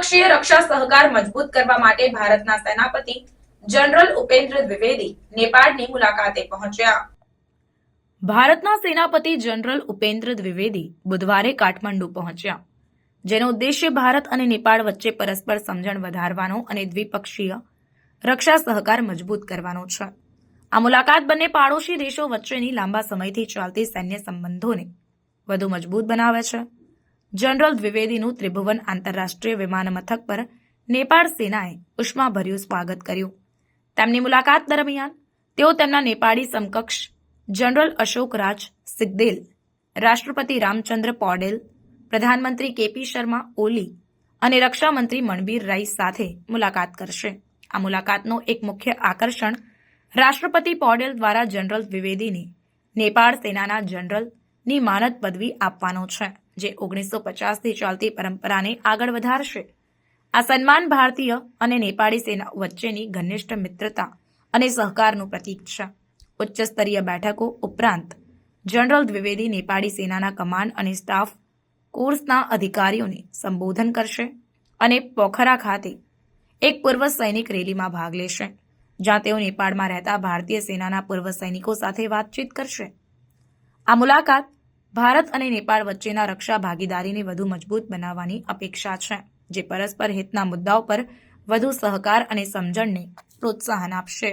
દ્વિપક્ષીય રક્ષા સહકાર મજબૂત કરવા માટે ભારતના સેનાપતિ જનરલ ઉપેન્દ્ર દ્વિવેદી નેપાળની મુલાકાતે પહોંચ્યા. ભારતના સેનાપતિ જનરલ ઉપેન્દ્ર દ્વિવેદી બુધવારે કાઠમંડુ પહોંચ્યા. જેનો ઉદ્દેશ્ય ભારત અને નેપાળ વચ્ચે પરસ્પર સમજણ વધારવાનો અને દ્વિપક્ષીય રક્ષા સહકાર મજબૂત કરવાનો છે. આ મુલાકાત બંને પાડોશી દેશો વચ્ચેની લાંબા સમયથી ચાલતી સૈન્ય સંબંધોને વધુ મજબૂત બનાવે છે. જનરલ દ્વિવેદીનું ત્રિભુવન આંતરરાષ્ટ્રીય વિમાન મથક પર નેપાળ સેનાએ ઉષ્માભર્યું સ્વાગત કર્યું. તેમની મુલાકાત દરમિયાન તેઓ તેમના નેપાળી સમકક્ષ જનરલ અશોક રાજ સિગ્દેલ, રાષ્ટ્રપતિ રામચંદ્ર પોડેલ, પ્રધાનમંત્રી કેપી શર્મા ઓલી અને રક્ષામંત્રી મણબીર રાઈ સાથે મુલાકાત કરશે. આ મુલાકાતનો એક મુખ્ય આકર્ષણ રાષ્ટ્રપતિ પોડેલ દ્વારા જનરલ દ્વિવેદીને નેપાળ સેનાના જનરલની માનદ પદવી આપવાનો છે, જે ઓગણીસો પચાસથી ચાલતી પરંપરાને આગળ વધારશે. આ સન્માન ભારતીય અને નેપાળી સેના વચ્ચેની ઘનિષ્ઠ મિત્રતા અને સહકારનું પ્રતીક છે. ઉચ્ચ સ્તરીય બેઠકો ઉપરાંત જનરલ દ્વિવેદી નેપાળી સેનાના કમાન્ડ અને સ્ટાફ કોર્સના અધિકારીઓને સંબોધન કરશે અને પોખરા ખાતે એક પૂર્વ સૈનિક રેલીમાં ભાગ લેશે, જ્યાં તેઓ નેપાળમાં રહેતા ભારતીય સેનાના પૂર્વ સૈનિકો સાથે વાતચીત કરશે. આ મુલાકાત ભારત અને નેપાળ વચ્ચેના રક્ષા ભાગીદારીને વધુ મજબૂત બનાવવાની અપેક્ષા છે, જે પરસ્પર હિતના મુદ્દાઓ પર વધુ સહકાર અને સમજણને પ્રોત્સાહન આપશે.